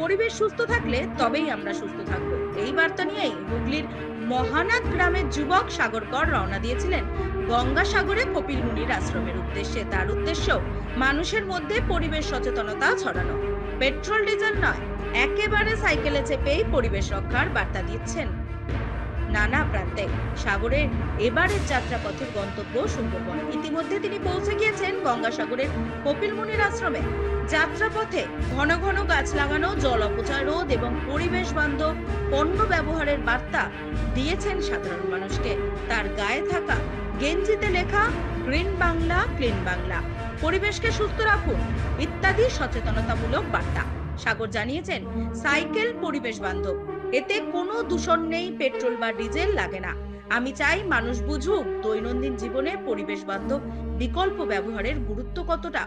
পরিবেশ সুস্থ থাকলে তবেই আমরা সুস্থ থাকব। এই বার্তা নিয়েই হুগলির মহানাদ গ্রামের যুবক সাগরকর রওনা দিয়েছিলেন গঙ্গাসাগরে কপিল মুনির আশ্রমের উদ্দেশ্যে। তার উদ্দেশ্য, মানুষের মধ্যে পরিবেশ সচেতনতা ছড়ানো। পেট্রোল, ডিজেল নয়, একেবারে সাইকেলে চেপেই পরিবেশ রক্ষার বার্তা দিচ্ছেন নানা প্রান্তে। সাগরের এবারের যাত্রাপথের গন্তব্য সুন্দরবন। ইতিমধ্যে তিনি পৌঁছে গিয়েছেন গঙ্গাসাগরের কপিল মুনির আশ্রমে। যাত্রাপথে ঘন ঘন গাছ লাগানো, জল অপচয় রোধ এবং পরিবেশ বান্ধব পণ্য ব্যবহারের বার্তা দিয়েছেন সাধারণ মানুষকে। তার গায়ে থাকা গেঞ্জিতে লেখা, গ্রিন বাংলা, ক্লিন বাংলা। পরিবেশকে সুস্থ রাখুন, ইত্যাদি সচেতনতামূলক বার্তা। সাগর জানিয়েছেন, সাইকেল পরিবেশ বান্ধব। এতে কোনো দূষণ নেই, পেট্রোল বা ডিজেল লাগে না। আমি চাই মানুষ বুঝুক, দৈনন্দিন জীবনে পরিবেশ বান্ধব বিকল্প ব্যবহারের গুরুত্ব কতটা।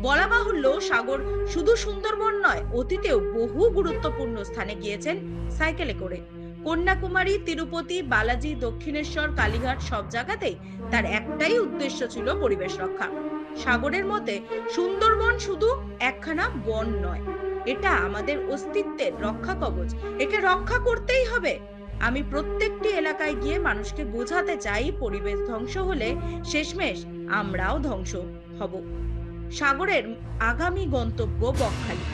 বলা বাহুল্য, সাগর শুধু সুন্দরবন নয়, অতীতেও বহু গুরুত্বপূর্ণ স্থানে গিয়েছেন সাইকেলে করে। কন্যাকুমারী, তিরুপতি, বালাজি, দক্ষিণেশ্বর, কালীঘাট সব জায়গাতেই তার একটাই উদ্দেশ্য ছিল পরিবেশ রক্ষা। সাগরের মতে, সুন্দরবন শুধু একখানা বন নয়। এটা আমাদের অস্তিত্বের রক্ষা কবচ। একে রক্ষা করতেই হবে। আমি প্রত্যেকটি এলাকায় গিয়ে মানুষকে বোঝাতে চাই পরিবেশ ধ্বংস হলে শেষমেশ আমরাও ধ্বংস হব। সাগরের আগামী গন্তব্য বকখালি।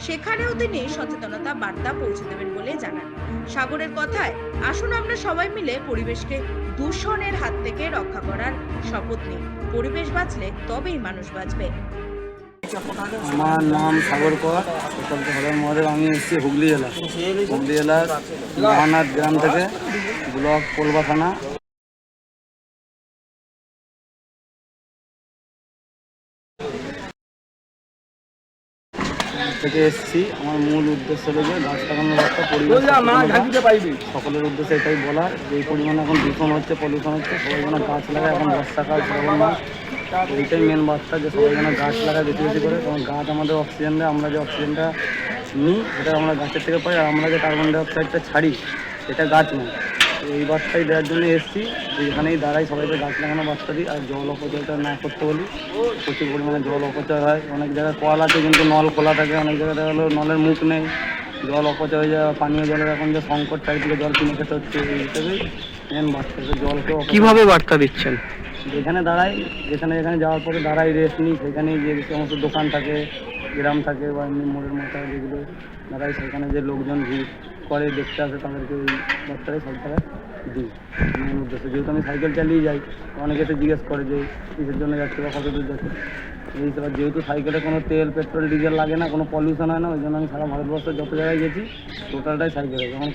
সেখানেও তিনি সচেতনতা বার্তা পৌঁছে দেবেন বলে জানান। সাগরের কথায় আসুন আমরা সবাই মিলে পরিবেশকে দূষণের হাত থেকে রক্ষা করার শপথ নিই। পরিবেশ বাঁচলে তবেই মানুষ বাঁচবে। আমার নাম সাগর কর মহাদেব আমি এসেছি হুগলি জেলা। হুগলি জেলার মহানাথ গ্রাম থেকে ব্লক কোলবা থানা। থেকে এসেছি। আমার মূল উদ্দেশ্য হলো যে গাছ লাগানোর একটা পরিবেশ সকলের উদ্দেশ্যে এটাই বলার যে পরিমাণে এখন দূষণ হচ্ছে পলিউশন হচ্ছে সবাই যেন গাছ লাগায় এখন বর্ষাকাল শ্রাবণ মাস। এইটাই মেন বার্তা যে সবাই যেন গাছ লাগায় বেশি বেশি করে। কারণ গাছ আমাদের অক্সিজেন দেয়, আমরা যে অক্সিজেনটা নিই সেটা আমরা গাছের থেকে পাই, আর আমরা যে কার্বন ডাইঅক্সাইডটা ছাড়ি, সেটা গাছ নেই তো এই বার্তাই দেওয়ার জন্য এসেছি। এখানেই দাঁড়াই, সবাইকে গাছ লাগানো বার্তা দিই, আর জল অপচয়টা না করতে বলি। প্রচুর পরিমাণে জল অপচয় হয়। অনেক জায়গায় কল আছে, কিন্তু নল খোলা থাকে। অনেক জায়গায় দেখা গেলো নলের মুখ নেই। জল অপচয় হয়ে যায় পানীয় জলের এখন যে সংকট, চারিদিকে জল কিনে খেতে হচ্ছে, এই হিসেবেই মেন বার্তা জলকে কীভাবে বার্তা দিচ্ছেন? যেখানে দাঁড়াই, যেখানে যেখানে যাওয়ার পরে দাঁড়াই রেস্ট নিই, সেখানেই যে সমস্ত দোকান থাকে, গ্রাম থাকে বা এমনি মোড়ের মাথায় যেগুলো দাঁড়াই, সেখানে যে লোকজন ভিড় করে, দেখতে আসে, তাদেরকে ওই বার্তাটাই সব জায়গায় দিই। মেন উদ্দেশ্য। যেহেতু আমি সাইকেল চালিয়ে যাই, অনেকে এসে জিজ্ঞেস করে যে, কিসের জন্য যাচ্ছে বা কত দূর যাচ্ছে? এই হিসেবে যেহেতু সাইকেলে কোনো তেল, পেট্রোল, ডিজেল লাগে না, কোনো পলিউশন হয় না, ওই জন্য আমি সারা ভারতবর্ষে যত জায়গায় গেছি টোটালটাই সাইকেলে। যেমন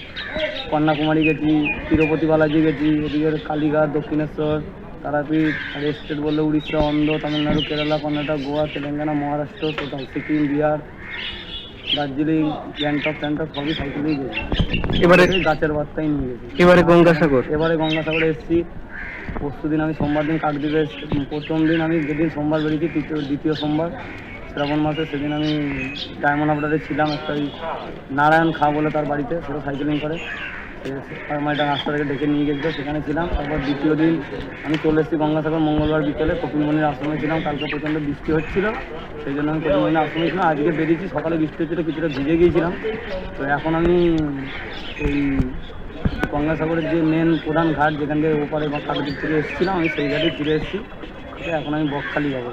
কন্যাকুমারী গেছি তিরুপতি বালাজি গেছি এদিকে কালীঘাট, দক্ষিণেশ্বর তারাপীঠ আর স্টেট বললে উড়িষ্যা অন্ধ্র তামিলনাড়ু কেরালা কর্ণাটক গোয়া তেলেঙ্গানা মহারাষ্ট্র টোটাল সিকিম বিহার দার্জিলিং গ্যাংটক ট্যাংটক সবই সাইকেলেই গেছি। এবারে গাছের বার্তাই নিয়ে গেছি। এবারে গঙ্গাসাগর? এবারে গঙ্গাসাগরে এসেছি। পরশু দিন আমি সোমবার দিন কাকদ্বীপে এসেছি। প্রথম দিন আমি যেদিন সোমবার বেরিয়েছি তৃতীয় দ্বিতীয় সোমবার শ্রাবণ মাসে সেদিন আমি ডায়মন্ড হাবড়াতে ছিলাম একটা নারায়ণ খা বলে তার বাড়িতে সেটা সাইকেলিং করে। একটা রাস্তা থেকে ডেকে নিয়ে গেছিল, সেখানে ছিলাম। তারপর দ্বিতীয় দিন আমি চলে এসেছি গঙ্গাসাগর মঙ্গলবার বিকেলে, কপিলমণির আশ্রমে ছিলাম। কালকে প্রচণ্ড বৃষ্টি হচ্ছিল, সেই জন্য আমি কপিলমণির আশ্রমে ছিলাম। আজকে বেরিয়েছি, সকালে বৃষ্টি হচ্ছিল, কিছুটা ভিজে গিয়েছিলাম। তো এখন আমি এই গঙ্গাসাগরের যে মেন প্রধান ঘাট, যেখান থেকে ওপারে বা কাকদ্বীপ থেকে এসেছিলাম, আমি সেই ঘাটে ফিরে এসেছি। এখন আমি বকখালি যাব।